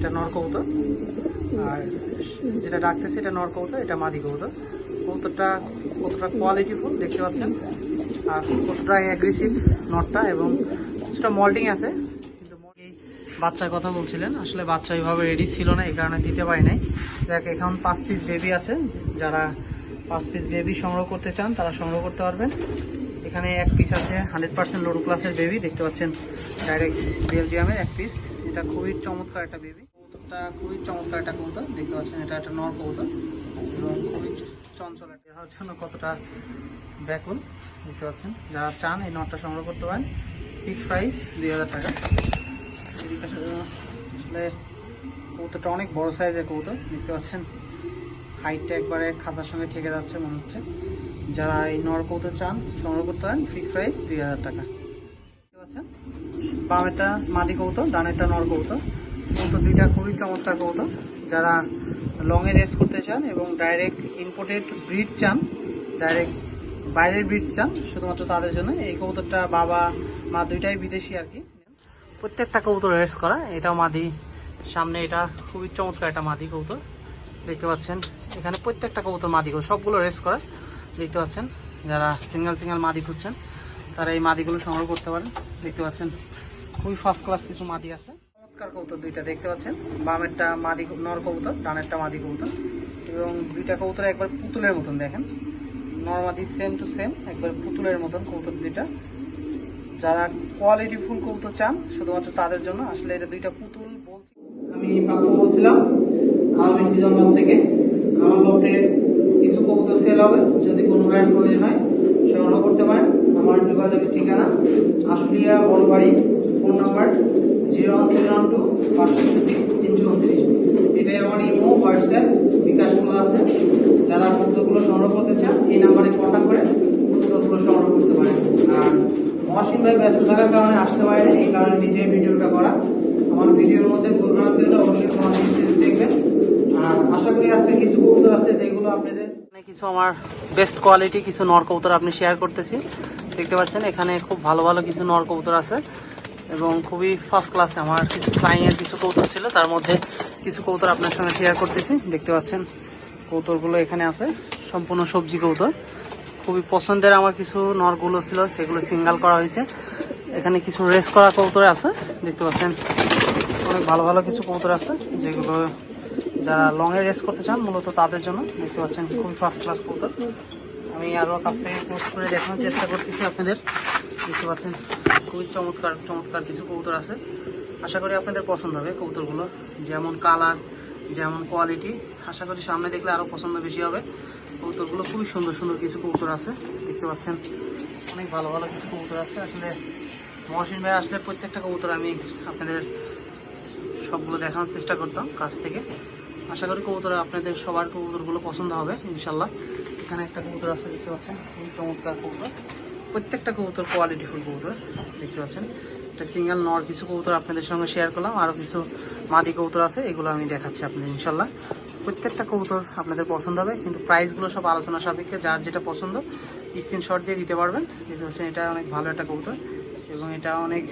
এটা নর কবুতর আর যেটা ডাকতেছে এটা নর কবুতর এটা মাদি কবুতর কবুতরটা কতটা কোয়ালিটিফুল দেখতে পাচ্ছেন। আর কতটা অ্যাগ্রেসিভ নটটা এবং কিছুটা মল্টিং আছে। কিন্তু বাচ্চার কথা বলছিলেন, আসলে বাচ্চা এইভাবে রেডি ছিল না, এই কারণে দিতে পারি নাই। দেখ এখন পাঁচ পিস বেবি আছে। যারা পাঁচ পিস বেবি সংগ্রহ করতে চান, তারা সংগ্রহ করতে পারবেন। এখানে এক পিস আছে হান্ড্রেড পার্সেন্ট লোডো ক্লাসের বেবি দেখতে পাচ্ছেন ডাইরেক্ট বেলজিয়ামের এক পিস এটা খুবই চমৎকার একটা বেবি কবুতরটা খুবই চমৎকার একটা কবুতর দেখতে পাচ্ছেন এটা একটা নর কবুতর এবং খুবই চঞ্চল দেখার জন্য কতটা ব্যাকুল, দেখতে পাচ্ছেন। যারা চান এই নটটা সংগ্রহ করতে পারেন ফিক্স প্রাইস দুই হাজার টাকা। আসলে কবুতরটা অনেক বড় সাইজের কবুতর দেখতে পাচ্ছেন। হাইটটা একবারে খাঁচার সঙ্গে ঠেকে যাচ্ছে মনে হচ্ছে। যারা এই নর কবুতর চান, সংগ্রহ করতে পারেন ফিক্স প্রাইস দুই হাজার টাকা। দেখতে পাচ্ছেন, বামেরটা মাদি কবুতর ডানেরটা নর কবুতর কবুতর দুইটা খুবই চমৎকার কবুতর যারা লংয়ে রেস করতে চান এবং ডাইরেক্ট ইম্পোর্টেড ব্রিড চান ডাইরেক্ট বাইরের ব্রিড চান, শুধুমাত্র তাদের জন্য, এই কবুতরটা বাবা, মা দুইটাই বিদেশি আর কি। প্রত্যেকটা কবুতর রেস করা, এটাও মাদি সামনে, এটা খুবই চমৎকার একটা মাদি কবুতর দেখতে পাচ্ছেন। এখানে প্রত্যেকটা কবুতর মাদি সবগুলো রেস করা, দেখতে পাচ্ছেন। যারা সিঙ্গেল সিঙ্গেল মাদি খুঁজছেন, তারা এই মাদিগুলো সংগ্রহ করতে পারেন। দেখতে পাচ্ছেন, খুবই ফার্স্ট ক্লাস কিছু মাদি আছে। চমৎকার কবুতর দুইটা দেখতে পাচ্ছেন। বামেরটা মাদি নর কবুতর, ডানেরটা মাদি কবুতর এবং দুইটা কবুতর একবার পুতুলের মতন দেখেন। নর্মাদি সেম টু সেম একবার পুতুলের মতন কবুতর দুইটা। যারা কোয়ালিটি ফুল কবুতর চান, শুধুমাত্র তাদের জন্য, আসলে এটা দুইটা পুতুল বলছি। আমি পাপ্পু বলছিলাম আলমিন জঙ্গল থেকে। আমার লটে কিছু কবুতর সেল হবে, যদি কোনো প্রয়োজন হয়, সংগ্রহ করতে পারেন। আমার যোগাযোগের ঠিকানা, Ashulia Borobari phone number zero two বাষট্টি তিনশো উনত্রিশ। এটাই আমার আছে। যারা সংগ্রহ করতে চান, এই নাম্বারে করে সংগ্রহ করতে পারেন। আর ব্যস্ত থাকার কারণে আসতে পারে এই কারণে ভিডিওটা করা। আমার ভিডিওর মধ্যে অবশ্যই আর আশা করি কিছু আছে, যেগুলো আপনাদের কিছু আমার বেস্ট কোয়ালিটি কিছু নর কবুতর আপনি শেয়ার করতেছি। দেখতে পাচ্ছেন, এখানে খুব ভালো ভালো কিছু নর কবুতর আছে। এবং খুবই ফার্স্ট ক্লাসে আমার কিছু ফ্লাইং এর কিছু কবুতর ছিল, তার মধ্যে কিছু কবুতর আপনার সঙ্গে শেয়ার করতেছি। দেখতে পাচ্ছেন কবুতরগুলো এখানে আছে, সম্পূর্ণ সবজি কবুতর খুবই পছন্দের আমার কিছু নরগুলো ছিল, সেগুলো সিঙ্গাল করা হয়েছে। এখানে কিছু রেস করা কবুতর আছে, দেখতে পাচ্ছেন। অনেক ভালো ভালো কিছু কবুতর আছে, যেগুলো যারা লং এ রেস করতে চান, মূলত তাদের জন্য, দেখতে পাচ্ছেন, খুবই ফার্স্ট ক্লাস কবুতর আমি আরও কাছ থেকে পোস্ট করে দেখানোর চেষ্টা করতেছি আপনাদের। দেখতে পাচ্ছেন। খুবই চমৎকার চমৎকার কিছু কবুতর আছে। আশা করি আপনাদের পছন্দ হবে কবুতরগুলো। যেমন কালার, যেমন কোয়ালিটি, আশা করি সামনে দেখলে আরও পছন্দ বেশি হবে। কবুতরগুলো খুবই সুন্দর সুন্দর কিছু কবুতর আছে। দেখতে পাচ্ছেন, অনেক ভালো ভালো কিছু কবুতর আছে। আসলে মহসিন ভাই আসলে প্রত্যেকটা কবুতর আমি আপনাদের সবগুলো দেখানোর চেষ্টা করতাম কাছ থেকে। আশা করি কবুতর আপনাদের সবার কবুতরগুলো পছন্দ হবে, ইনশাল্লাহ। এখানে একটা কবুতর আছে, দেখতে পাচ্ছেন, খুবই চমৎকার কবুতর। প্রত্যেকটা কবুতর কোয়ালিটি ফুল কবুতর, দেখতে পাচ্ছেন। একটা সিঙ্গেল নর কিছু কবুতর আপনাদের সঙ্গে শেয়ার করলাম আরও কিছু মাদি কবুতর আছে, এগুলো আমি দেখাচ্ছি আপনাদের, ইনশাল্লাহ। প্রত্যেকটা কবুতর আপনাদের পছন্দ হবে, কিন্তু প্রাইসগুলো সব আলোচনা সাপেক্ষে, যার যেটা পছন্দ স্ক্রিনশট দিয়ে দিতে পারবেন। দেখতে পাচ্ছেন, এটা অনেক ভালো একটা কবুতর, এবং এটা অনেক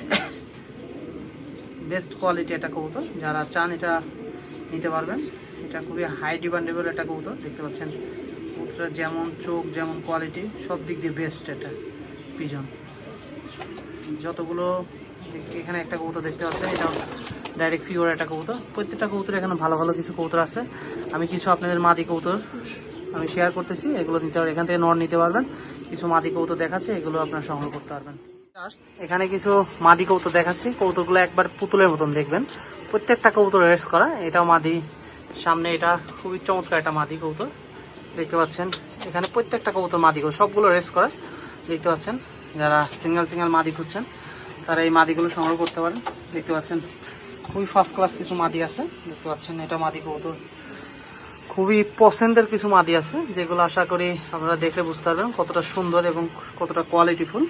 বেস্ট কোয়ালিটি একটা কবুতর। যারা চান এটা নিতে পারবেন। এটা খুবই হাই ডিমান্ডেবল একটা কবুতর, দেখতে পাচ্ছেন। কবুতরের যেমন চোখ, যেমন কোয়ালিটি সব দিক দিয়ে বেস্ট এটা। পিজন যতগুলো এখানে একটা কবুতর দেখতে পাচ্ছেন এটা ডাইরেক্ট ফিওর একটা কবুতর। প্রত্যেকটা কবুতর এখানে ভালো ভালো কিছু কবুতর আছে। আমি কিছু আপনাদের মাদি কবুতর আমি শেয়ার করতেছি, এগুলো নিতে পারবেন এখান থেকে নর নিতে পারবেন। কিছু মাদি কবুতর দেখাচ্ছে, এগুলো আপনারা সংগ্রহ করতে পারবেন। এখানে কিছু মাদি কবুতর দেখাচ্ছি, কবুতরগুলো একবার পুতুলের মতন দেখবেন। প্রত্যেকটা কবুতর রেস করা, এটাও মাদি। সামনে এটা খুবই চমৎকার একটা মাদি কবুতর, দেখতে পাচ্ছেন। এখানে প্রত্যেকটা কবুতর মাদি কবুতর, সবগুলো রেস করা, দেখতে পাচ্ছেন। যারা সিঙ্গেল সিঙ্গেল মাদি খুঁজছেন, তারা এই মাদিগুলো সংগ্রহ করতে পারেন। দেখতে পাচ্ছেন, খুবই ফার্স্ট ক্লাস কিছু মাদি আছে। দেখতে পাচ্ছেন, এটা মাদি কবুতর। খুবই পছন্দের কিছু মাদি আছে, যেগুলো আশা করি আপনারা দেখে বুঝতে পারবেন কতটা সুন্দর এবং কতটা কোয়ালিটিফুল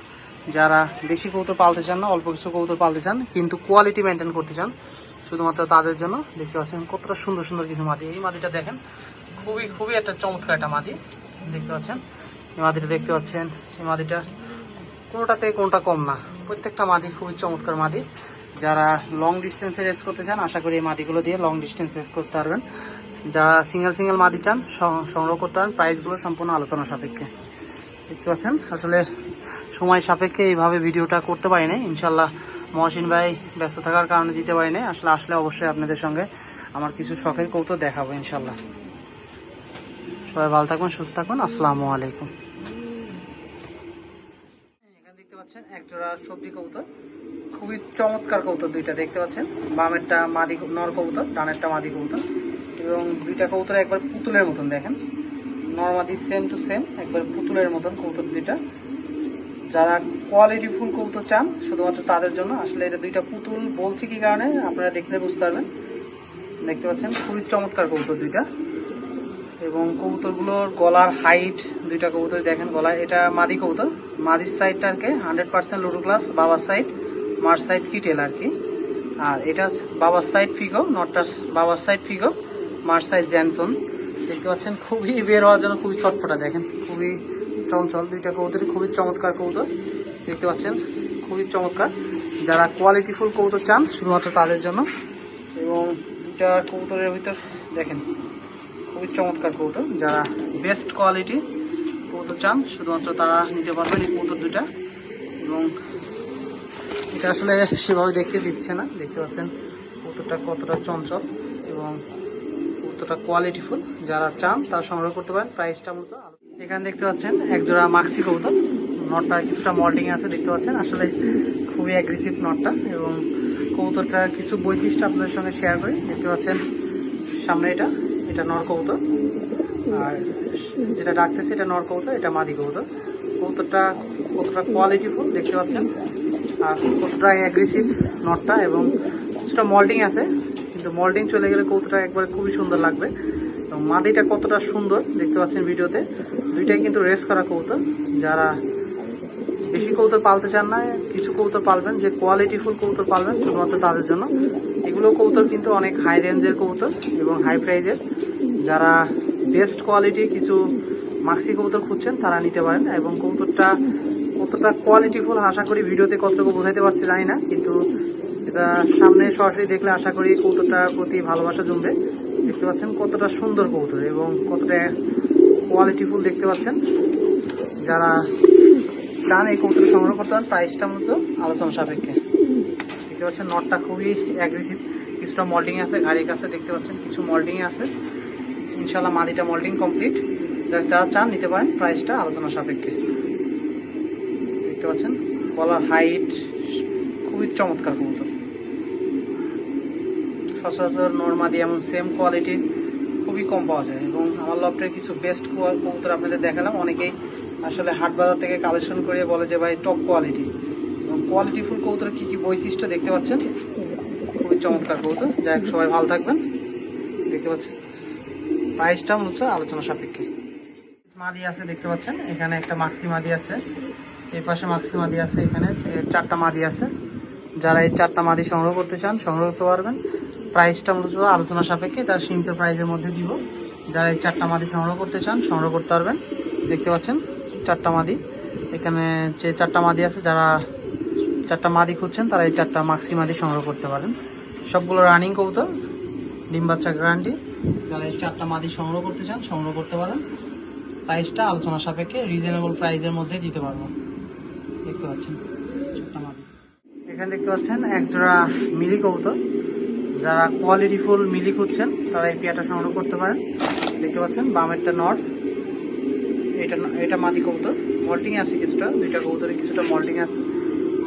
যারা বেশি কবুতর পালতে চান না, অল্প কিছু কবুতর পালতে চান, কিন্তু কোয়ালিটি মেনটেন করতে চান, শুধুমাত্র তাদের জন্য দেখতে পাচ্ছেন কতটা সুন্দর সুন্দর কিছু মাদি। এই মাদিটা দেখেন, খুবই খুবই একটা চমৎকার একটা মাদি। দেখতে পাচ্ছেন, এই মাদিটা দেখতে পাচ্ছেন, এই মাদিটা কোনোটাতে কোনটা কম না। প্রত্যেকটা মাদি খুবই চমৎকার মাদি। যারা লং ডিস্টেন্সে রেস করতে চান, আশা করি এই মাদিগুলো দিয়ে লং ডিস্টেন্স রেস করতে পারবেন। যারা সিঙ্গেল সিঙ্গেল মাদি চান সংগ্রহ করতে পারেন। প্রাইসগুলো সম্পূর্ণ আলোচনা সাপেক্ষে। দেখতে পাচ্ছেন? আসলে সময় সাপেক্ষে এইভাবে ভিডিওটা করতে পারি নাই। ইনশাল্লাহ মহসিন ভাই ব্যস্ত থাকার কারণে দিতে পারি নাই। আসলে আসলে অবশ্যই আপনাদের সঙ্গে আমার কিছু শখের কৌতো দেখাবো ইনশাল্লাহ সবাই ভালো থাকুন সুস্থ থাকুন আসসালামু আলাইকুম। পাচ্ছেন একজোড়া সবজি কবুতর। খুবই চমৎকার কবুতর দুইটা, দেখতে পাচ্ছেন? বামেরটা মাদি নর কবুতর, ডানেরটা মাদি কবুতর। এবং দুইটা কবুতর একবার পুতুলের মতন, দেখেন। নর্মাদি সেম টু সেম একবার পুতুলের মতন কবুতর দুইটা। যারা কোয়ালিটি ফুল কবুতর চান, শুধুমাত্র তাদের জন্য, আসলে এটা দুইটা পুতুল বলছি কি কারণে, আপনারা দেখলে বুঝতে পারবেন। দেখতে পাচ্ছেন, খুবই চমৎকার কবুতর দুইটা। এবং কবুতরগুলোর গলার হাইট দুইটা কবুতর দেখেন গলায়, এটা মাদি কবুতর। মাদির সাইডটা আর কি হান্ড্রেড পার্সেন্ট লুডো ক্লাস বাবার সাইড মার সাইড কিটেল আর কি। আর এটা বাবার সাইড ফিগো নটটা বাবার সাইড ফিগো মার সাইড জ্যানসন দেখতে পাচ্ছেন, খুবই বের হওয়ার জন্য খুবই ছটফটা, দেখেন, খুবই চঞ্চল। দুইটা কবুতরই খুবই চমৎকার কবুতর, দেখতে পাচ্ছেন, খুবই চমৎকার। যারা কোয়ালিটি ফুল কবুতর চান, শুধুমাত্র তাদের জন্য। এবং দুইটা কবুতরের ভিতর, দেখেন, খুবই চমৎকার কবুতর। যারা বেস্ট কোয়ালিটি কবুতর চান, শুধুমাত্র তারা নিতে পারবেন এই কবুতর দুটা এবং এটা আসলে সেভাবে দেখতে দিচ্ছে না, দেখতে পাচ্ছেন কবুতরটা কতটা চঞ্চল এবং কতটা কোয়ালিটিফুল যারা চান, তারা সংগ্রহ করতে পারেন প্রাইসটা মূলত এখানে দেখতে পাচ্ছেন একজোড়া মাক্সি কবুতর নটটা কিছুটা মল্টিং আছে, দেখতে পাচ্ছেন। আসলে খুবই অ্যাগ্রেসিভ নটটা এবং কবুতরটার কিছু বৈশিষ্ট্য আপনাদের সঙ্গে শেয়ার করি। দেখতে পাচ্ছেন সামনে এটা এটা নর কবুতর। আর যেটা ডাকতেছে এটা নর কবুতর, এটা মাদি কবুতর। কবুতরটা কতটা কোয়ালিটিফুল দেখতে পাচ্ছেন। আর কতটা অ্যাগ্রেসিভ নটটা এবং কিছুটা মল্টিং আছে। কিন্তু মল্টিং চলে গেলে কৌটোটা একবারে খুবই সুন্দর লাগবে। এবং মাদিটা কতটা সুন্দর দেখতে পাচ্ছেন ভিডিওতে। দুইটাই কিন্তু রেস করা কৌতুক যারা বেশি কৌতুক পালতে চান না, কিছু কৌতুক পালবেন, যে কোয়ালিটিফুল কৌতুক পালবেন, শুধুমাত্র তাদের জন্য। এগুলো কৌতুক কিন্তু অনেক হাই রেঞ্জের কৌতুক এবং হাই প্রাইজের যারা বেস্ট কোয়ালিটি কিছু মাক্সি কবুতর খুঁজছেন, তারা নিতে পারেন। এবং কবুতরটা কতটা কোয়ালিটিফুল আশা করি ভিডিওতে কতটুকু বোঝাইতে পারছি জানি না, কিন্তু এটা সামনে সরাসরি দেখলে আশা করি কবুতরটার প্রতি ভালোবাসা জমবে। দেখতে পাচ্ছেন কতটা সুন্দর কবুতর এবং কতটা কোয়ালিটিফুল দেখতে পাচ্ছেন। যারা চান এই কবুতর সংগ্রহ করতে পারেন প্রাইসটা মূলত আলোচনা সাপেক্ষে। দেখতে পাচ্ছেন নটটা খুবই অ্যাগ্রেসিভ কিছুটা মল্টিং আছে, গাড়ির কাছে দেখতে পাচ্ছেন, কিছু মল্টিং আছে। ইনশাল্লাহ মল্টিং কমপ্লিট যারা চান নিতে পারেন প্রাইসটা আলোচনা সাপেক্ষে। দেখতে পাচ্ছেন? গলার হাইট খুবই চমৎকার কবুতর। সচরাচর নর্মাদি এমন সেম কোয়ালিটির খুবই কম পাওয়া যায়। এবং আমার লফটের কিছু বেস্ট কবুতর আপনাদের দেখালাম। অনেকেই আসলে হাট বাজার থেকে কালেকশন করে বলে যে, ভাই টপ কোয়ালিটি এবং কোয়ালিটিফুল কবুতরের কী কী বৈশিষ্ট্য দেখতে পাচ্ছেন? খুবই চমৎকার কবুতর। যাই সবাই ভালো থাকবেন। দেখতে পাচ্ছেন? প্রাইসটা মূলত আলোচনা সাপেক্ষে। মাদি আছে, দেখতে পাচ্ছেন? এখানে একটা মাক্সি মাদি আছে। এই পাশে মাক্সি মাদি আছে, এখানে চারটা মাদি আছে। যারা এই চারটা মাদি সংগ্রহ করতে চান, সংগ্রহ করতে পারবেন। প্রাইসটা মূলত আলোচনা সাপেক্ষে, তার সীমিত প্রাইজের মধ্যে দিব। যারা এই চারটা মাদি সংগ্রহ করতে চান, সংগ্রহ করতে পারবেন। দেখতে পাচ্ছেন? চারটা মাদি। এখানে যে চারটা মাদি আছে, যারা চারটা মাদি খুঁজছেন, তারা এই চারটা মাক্সি মাদি সংগ্রহ করতে পারেন। সবগুলো রানিং কবুতর। ডিম বাচ্চা গ্যারান্টি যারা চারটা মাদি সংগ্রহ করতে চান, সংগ্রহ করতে পারেন। প্রাইসটা আলোচনা সাপেক্ষে রিজনেবল প্রাইসের মধ্যে দিতে পারব। দেখতে পাচ্ছেন, চারটা মাদি। এখানে দেখতে পাচ্ছেন একজোড়া মিলি কবুতর। যারা কোয়ালিটি ফুল মিলি খুঁজছেন, তারা এই পেয়ারটা সংগ্রহ করতে পারেন। দেখতে পাচ্ছেন, বামেরটা নট এটা এটা মাদি কবুতর। মল্টিং আছে কিছুটা, দুইটা কবুতরে কিছুটা মল্টিং আছে।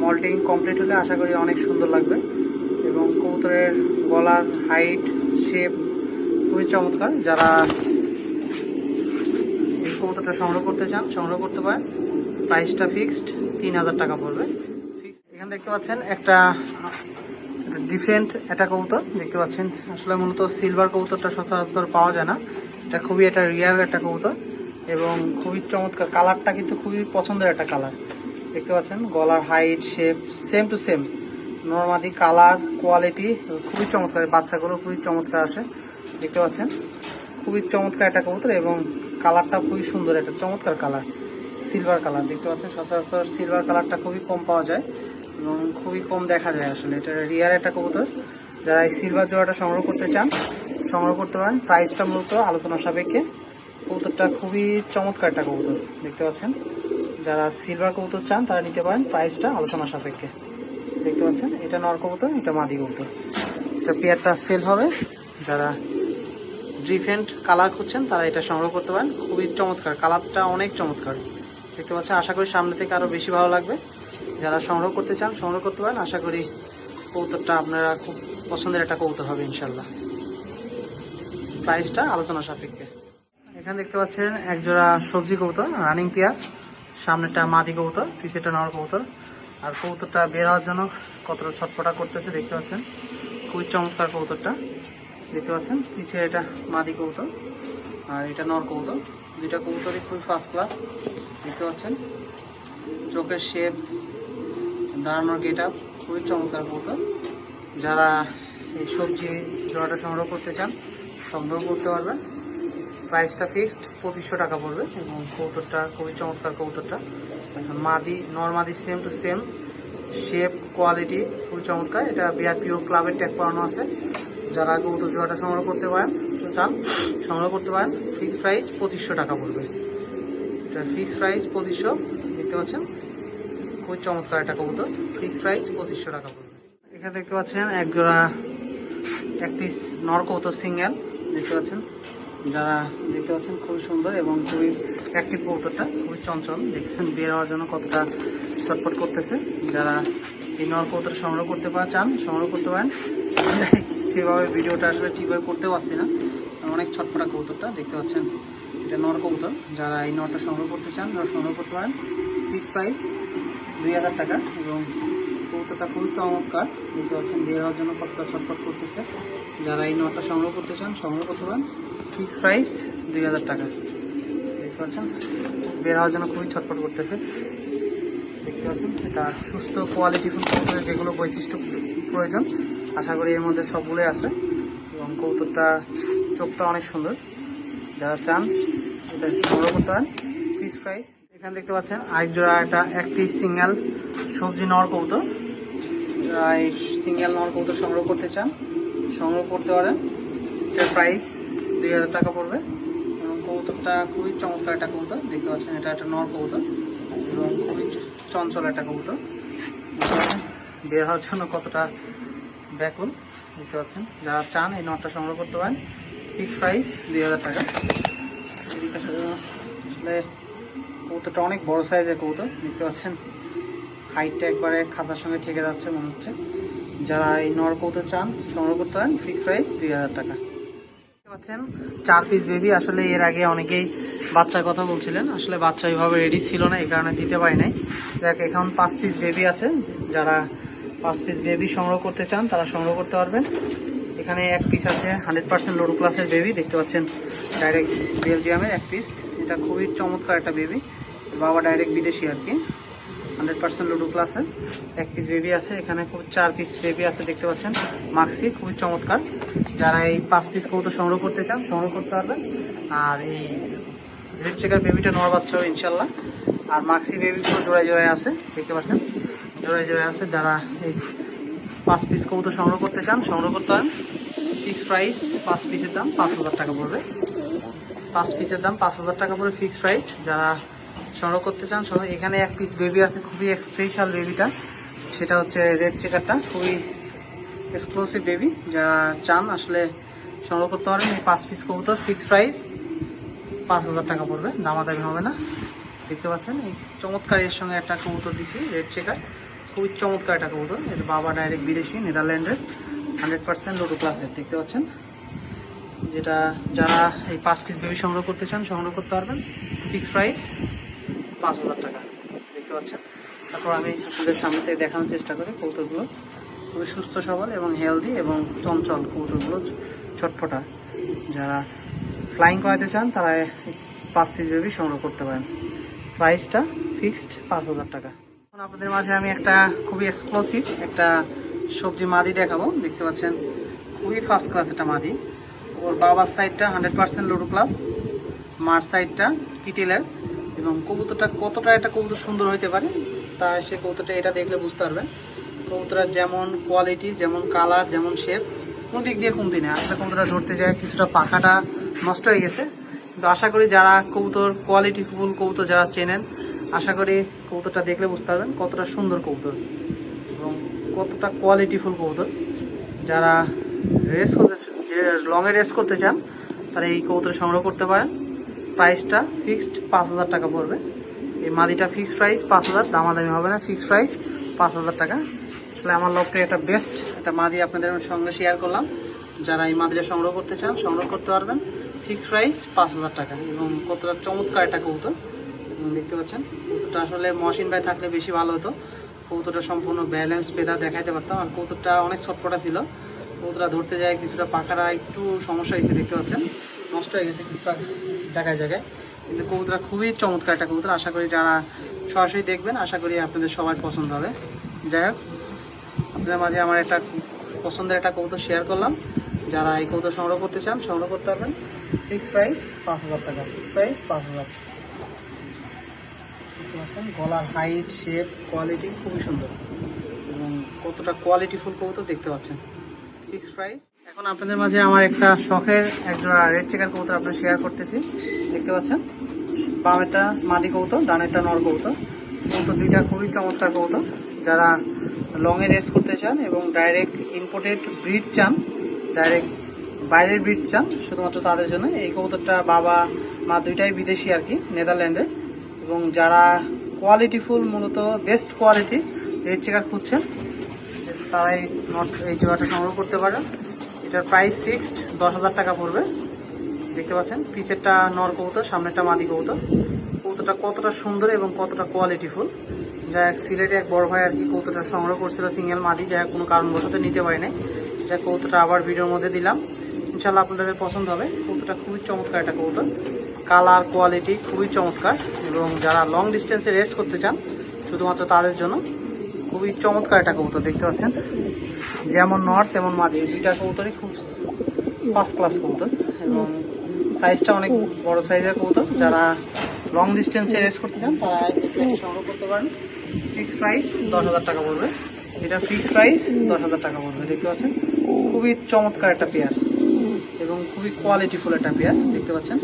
মল্টিং কমপ্লিট হলে আশা করি অনেক সুন্দর লাগবে। এবং কবুতরের গলার হাইট শেপ খুবই চমৎকার। যারা এই কবুতরটা সংগ্রহ করতে চান, সংগ্রহ করতে পারেন। প্রাইসটা ফিক্সড, তিন হাজার টাকা পড়বে। এখানে দেখতে পাচ্ছেন একটা ডিফারেন্ট একটা কবুতর। দেখতে পাচ্ছেন, আসলে মূলত সিলভার কবুতরটা সচরাচর পাওয়া যায় না। এটা খুবই একটা রিয়ার একটা কবুতর এবং খুবই চমৎকার। কালারটা কিন্তু খুবই পছন্দের একটা কালার। দেখতে পাচ্ছেন, গলার height shape same to same normally colour, quality, খুবই চমৎকার। বাচ্চাগুলো খুবই চমৎকার আসে, দেখতে পাচ্ছেন? খুবই চমৎকার একটা কবুতর এবং কালারটা খুবই সুন্দর একটা, চমৎকার কালার সিলভার কালার। দেখতে পাচ্ছেন? সচরাচর সিলভার কালারটা খুবই কম পাওয়া যায় এবং খুবই কম দেখা যায় আসলে। এটা রিয়ার একটা কবুতর। যারা এই সিলভার জোড়াটা সংগ্রহ করতে চান, সংগ্রহ করতে পারেন। প্রাইসটা মূলত আলোচনা সাপেক্ষে কবুতরটা খুবই চমৎকার একটা কবুতর। দেখতে পাচ্ছেন? যারা সিলভার কবুতর চান, তারা নিতে পারেন প্রাইসটা আলোচনা সাপেক্ষে। দেখতে পাচ্ছেন? এটা নর কবুতর, এটা মাদি কবুতর। এটা পেয়ারটা সেল হবে। যারা ডিফেন্ট কালার খুঁজছেন, তারা এটা সংগ্রহ করতে পারেন। খুবই চমৎকার। কালারটা অনেক চমৎকার। দেখতে পাচ্ছেন? আশা করি সামনে থেকে আরও বেশি ভালো লাগবে। যারা সংগ্রহ করতে চান, সংগ্রহ করতে পারেন। আশা করি কবুতরটা আপনারা খুব পছন্দের একটা কবুতর হবে ইনশাল্লাহ প্রাইসটা আলোচনা সাপেক্ষে। এখানে দেখতে পাচ্ছেন এক জোড়া সবজি কবুতর, রানিং পেয়ার। সামনেটা মাদি কবুতর পিছেটা নর কবুতর। আর কবুতরটা বের হওয়ার জন্য কতটা ছটফটা করতেছে দেখতে পাচ্ছেন। খুবই চমৎকার কবুতরটা দেখতে পাচ্ছেন। পিছে এটা মাদি কবুতর আর এটা নর কবুতর। দুইটা কবুতরই খুবই ফার্স্ট ক্লাস দেখতে পাচ্ছেন। চোখের শেপ দাঁড়ানোর গেট আপ খুবই চমৎকার কবুতর। যারা এই সবজি জোড়াটা সংগ্রহ করতে চান, সংগ্রহ করতে পারবেন। প্রাইসটা ফিক্সড পঁচিশশো টাকা পড়বে এবং কবুতরটা খুবই চমৎকার কবুতরটা। এখন মাদি, নর্মাদি same to same shape quality খুবই চমৎকার। এটা বিআরপিও ক্লাবের ট্যাগ করানো আছে। যারা কবুতর জোড়াটা সংগ্রহ করতে পারেন চান, সংগ্রহ করতে পারেন। ফিক্সড প্রাইস পঁচিশশো টাকা পড়বে। এটা ফিক্সড প্রাইস পঁচিশশো, দেখতে পাচ্ছেন? খুবই চমৎকার একটা কবুতর। ফিক্স প্রাইস পঁচিশশো টাকা পড়বে। এখানে দেখতে পাচ্ছেন, এক জোড়া, এক পিস নর কবুতর সিঙ্গেল দেখতে পাচ্ছেন? যারা দেখতে পাচ্ছেন, খুবই সুন্দর এবং খুবই অ্যাক্টিভ কবুতরটা। খুবই চঞ্চল দেখছেন বের হওয়ার জন্য কতটা চটপট করতেছে। যারা এই নর কবুতর সংগ্রহ করতে চান, সংগ্রহ করতে পারেন। সেভাবে ভিডিওটা আসলে ঠিকভাবে করতে পারছি না। অনেক ছটপটা কবুতরটা, দেখতে পাচ্ছেন। এটা নর কবুতর। যারা এই নরটা সংগ্রহ করতে চান, তারা সংগ্রহ করতে পারেন। ফিক্স প্রাইস দুই হাজার টাকা এবং কবুতরটা খুবই চমৎকার। দেখতে পাচ্ছেন, বের হওয়ার জন্য কতটা ছটপট করতেছে। যারা এই নটটা সংগ্রহ করতে চান, সংগ্রহ করতে পারেন। ফিক্স প্রাইস দুই হাজার টাকা। দেখতে পাচ্ছেন? বের হওয়ার জন্য খুবই ছটপট করতেছে। দেখতে পাচ্ছেন? এটা সুস্থ কোয়ালিটি কবুতরের যেগুলো বৈশিষ্ট্য প্রয়োজন, আশা করি এর মধ্যে সবগুলোই আছে। এবং কবুতরটা চোখটা অনেক সুন্দর। যারা চান, এটা সংগ্রহ করতে পারেন। ফিক্স প্রাইস এখানে দেখতে পাচ্ছেন আরেক জোড়া একটা একটি সিঙ্গেল সবজি নর কবুতর। এই সিঙ্গেল নর কবুতর সংগ্রহ করতে চান, সংগ্রহ করতে পারেন। এটার প্রাইস দুই হাজার টাকা পড়বে। এবং কবুতরটা খুবই চমৎকার একটা কবুতর, দেখতে পাচ্ছেন এটা একটা নর কবুতর এবং খুবই চঞ্চল একটা কবুতর। বের হওয়ার জন্য কতটা ব্যাকুল, দেখতে পাচ্ছেন? যারা চান এই নটটা সংগ্রহ করতে পারেন। ফিক্স প্রাইস দুই হাজার টাকা। আসলে কবুতরটা অনেক বড় সাইজের কবুতর, দেখতে পাচ্ছেন? হাইটটা একবারে খাঁচার সঙ্গে ঠেকে যাচ্ছে মনে হচ্ছে। যারা এই নর কবুতর চান, সংগ্রহ করতে পারেন। ফিক্স প্রাইস দুই হাজার টাকা। পাচ্ছেন চার পিস বেবি আসলে এর আগে অনেকেই বাচ্চার কথা বলছিলেন। আসলে বাচ্চা এইভাবে রেডি ছিল না, এই কারণে দিতে পারি নাই। দেখ, এখন পাঁচ পিস বেবি আছে। যারা পাঁচ পিস বেবি সংগ্রহ করতে চান, তারা সংগ্রহ করতে পারবেন। এখানে এক পিস আছে হান্ড্রেড পার্সেন্ট লোডো ক্লাসের বেবি দেখতে পাচ্ছেন ডাইরেক্ট বেলজিয়ামের এক পিস এটা খুবই চমৎকার একটা বেবি বাবা ডাইরেক্ট বিদেশি আর কি। হান্ড্রেড পার্সেন্ট লুডো ক্লাসের এক পিস বেবি আছে। এখানে খুব চার পিস বেবি আছে, দেখতে পাচ্ছেন। মাক্সি, খুবই চমৎকার। যারা এই পাঁচ পিস কবুতর সংগ্রহ করতে চান, সংগ্রহ করতে পারবেন। আর এই রেড চেকার বেবিটা নর বাচ্চা হবে ইনশাল্লাহ আর মাক্সি বেবিগুলো জোড়ায় জোড়ায় আছে, দেখতে পাচ্ছেন? জোড়ায় জোড়ায় আছে যারা এই পাঁচ পিস কবুতর সংগ্রহ করতে চান, সংগ্রহ করতে পারেন। ফিক্স প্রাইস পাঁচ পিসের দাম পাঁচ হাজার টাকা পড়বে। পাঁচ পিসের দাম পাঁচ হাজার টাকা পড়বে ফিক্স প্রাইস যারা সংগ্রহ করতে চান এখানে এক পিস বেবি আছে, খুবই স্পেশাল বেবিটা সেটা হচ্ছে রেড চেকারটা খুবই এক্সক্লুসিভ বেবি যারা চান আসলে সংগ্রহ করতে পারেন। এই পাঁচ পিস কবুতর ফিক্স প্রাইস পাঁচ হাজার টাকা পড়বে। দামাদামি হবে না। দেখতে পাচ্ছেন, এই চমৎকার এর সঙ্গে একটা কবুতর দিছি রেড চেকার খুবই চমৎকার একটা কবুতর। এটা বাবা ডাইরেক্ট বিদেশি, নেদারল্যান্ডের। হান্ড্রেড পার্সেন্ট লোটো ক্লাসের দেখতে পাচ্ছেন? যেটা যারা এই পাঁচ পিস বেবি সংগ্রহ করতে চান, সংগ্রহ করতে পারবেন। ফিক্স প্রাইস পাঁচ হাজার টাকা। দেখতে পাচ্ছেন? তারপর আমি আপনাদের সামনে থেকে দেখানোর চেষ্টা করি কৌতুকগুলো খুবই সুস্থ সবল এবং হেলদি এবং চঞ্চল কৌতুকগুলো ছটফটা যারা ফ্লাইং করাতে চান, তারা পাঁচ পিস বেবি সংগ্রহ করতে পারেন। প্রাইসটা ফিক্সড পাঁচ হাজার টাকা। এখন আপনাদের মাঝে আমি একটা খুবই এক্সক্লুসিভ একটা সবজি মাদি দেখাবো। দেখতে পাচ্ছেন, খুবই ফার্স্ট ক্লাস একটা মাদি। ওর বাবার সাইডটা হান্ড্রেড পার্সেন্ট লোডো ক্লাস মার সাইডটা কিটেলের। এবং কবুতরটা কতটা একটা কবুতর সুন্দর হইতে পারে, তা সে কবুতরটা এটা দেখলে বুঝতে পারবেন। কবুতরার যেমন কোয়ালিটি যেমন কালার যেমন শেপ কোনো দিক দিয়ে কমতি নেই। আসলে কবুতরা ধরতে যায়, কিছুটা পাখাটা নষ্ট হয়ে গেছে। কিন্তু আশা করি যারা কবুতর কোয়ালিটি ফুল কবুতর যারা চেনেন, আশা করি কবুতরটা দেখলে বুঝতে পারবেন কতটা সুন্দর কবুতর এবং কতটা কোয়ালিটি ফুল কবুতর। যারা রেস করতে যে লংয়ে রেস করতে চান, তারা এই কবুতর সংগ্রহ করতে পারেন। প্রাইসটা ফিক্সড পাঁচ হাজার টাকা পড়বে। এই মাদিটা ফিক্সড প্রাইস পাঁচ হাজার, দামাদামি হবে না। ফিক্সড প্রাইস পাঁচ হাজার টাকা আসলে আমার লকটা একটা বেস্ট। একটা মাদি আপনাদের সঙ্গে শেয়ার করলাম। যারা এই মাদিটা সংগ্রহ করতে চান, সংগ্রহ করতে পারবেন। ফিক্সড প্রাইস পাঁচ হাজার টাকা এবং কতটা চমৎকার একটা এবং দেখতে পাচ্ছেন, কবুতরটা আসলে মশিন ভাই থাকলে বেশি ভালো হতো। কবুতরটা সম্পূর্ণ ব্যালেন্স পেদা দেখাইতে পারতাম। আর কবুতরটা অনেক ছটপটা ছিল। কবুতরা ধরতে যায় কিছুটা পাখারা, একটু সমস্যা হয়েছে দেখতে পাচ্ছেন। নষ্ট হয়ে গেছে কিছুটা জায়গায় জায়গায়। কিন্তু কবুতরা খুবই চমৎকার একটা কবুতর। আশা করি যারা সরাসরি দেখবেন, আশা করি আপনাদের সবার পছন্দ হবে। যাই হোক আপনাদের মাঝে আমার একটা পছন্দের একটা কবুতর শেয়ার করলাম। যারা এই কবুতর সংগ্রহ করতে চান, সংগ্রহ করতে পারবেন। ফিক্স প্রাইস পাঁচ হাজার টাকা। ফিক্স প্রাইস পাঁচ হাজার বুঝতে পারছেন গলার হাইট শেপ কোয়ালিটি খুবই সুন্দর। এবং কতটা কোয়ালিটি ফুল কবুতর দেখতে পাচ্ছেন। ফিক্স প্রাইস এখন আপনাদের মাঝে আমার একটা শখের একজোড়া রেড চেকার কবুতর আপনার শেয়ার করতেছি। দেখতে পাচ্ছেন, বামেরটা মাদি কবুতর ডানেরটা নর কবুতর কবুতর দুইটা খুবই চমৎকার কবুতর যারা লংয়ে রেস করতে চান এবং ডাইরেক্ট ইম্পোর্টেড ব্রিড চান, ডাইরেক্ট বাইরের ব্রিড চান, শুধুমাত্র তাদের জন্য। এই কবুতরটা বাবা, মা দুইটাই বিদেশি আর কি নেদারল্যান্ডে এবং যারা কোয়ালিটি ফুল মূলত বেস্ট কোয়ালিটি রেড চেকার খুঁজছেন, তারাই নট এই জোড়াটা সংগ্রহ করতে পারেন এটার প্রাইস ফিক্সড দশ হাজার টাকা পড়বে। দেখতে পাচ্ছেন পিছেরটা নর কবুতর, সামনেরটা মাদি কবুতর। কবুতরটা কতটা সুন্দর এবং কতটা কোয়ালিটিফুল যা এক সিলেটে এক বড় ভাই আর কি কবুতরটা সংগ্রহ করছিল সিঙ্গেল মাদি যা কোনো কারণবশত নিতে পারি নাই। যা কবুতরটা আবার ভিডিওর মধ্যে দিলাম। ইনশাল্লাহ আপনাদের পছন্দ হবে। কবুতরটা খুবই চমৎকার একটা কবুতর কালার, কোয়ালিটি খুবই চমৎকার এবং যারা লং ডিস্টেন্সে রেস করতে চান, শুধুমাত্র তাদের জন্য খুবই চমৎকার একটা কবুতর দেখতে পাচ্ছেন? যেমন নর তেমন মাদি। দুইটা কবুতরই খুব ফার্স্ট ক্লাস কবুতর এবং সাইজটা অনেক বড় সাইজের কবুতর যারা লং ডিস্টেন্সে রেস করতে চান, তারা সংগ্রহ করতে পারেন। প্রাইস দশ হাজার টাকা পড়বে। এটা ফিক্স প্রাইস দশ হাজার টাকা পড়বে, দেখতে পাচ্ছেন? খুবই চমৎকার একটা পেয়ার এবং খুবই কোয়ালিটিফুল একটা পেয়ার দেখতে পাচ্ছেন?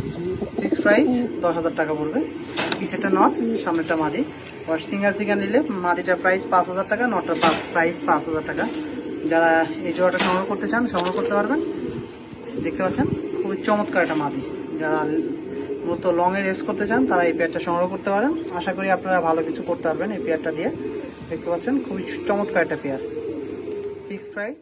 ফিক্স প্রাইস দশ হাজার টাকা পড়বে। পিছেরটা নট সামনেরটা মাদি। আর সিঙ্গেল সিঙ্গেল নিলে মাদিটার প্রাইস পাঁচ হাজার টাকা নটার প্রাইস পাঁচ হাজার টাকা। যারা এই জোড়াটা সংগ্রহ করতে চান, সংগ্রহ করতে পারবেন। দেখতে পাচ্ছেন? খুবই চমৎকার একটা মাদি। যারা মূলত লং এ রেস করতে চান, তারা এই পেয়ারটা সংগ্রহ করতে পারেন। আশা করি আপনারা ভালো কিছু করতে পারবেন এই পেয়ারটা দিয়ে। দেখতে পাচ্ছেন, খুবই চমৎকার একটা পেয়ার ফিক্স প্রাইস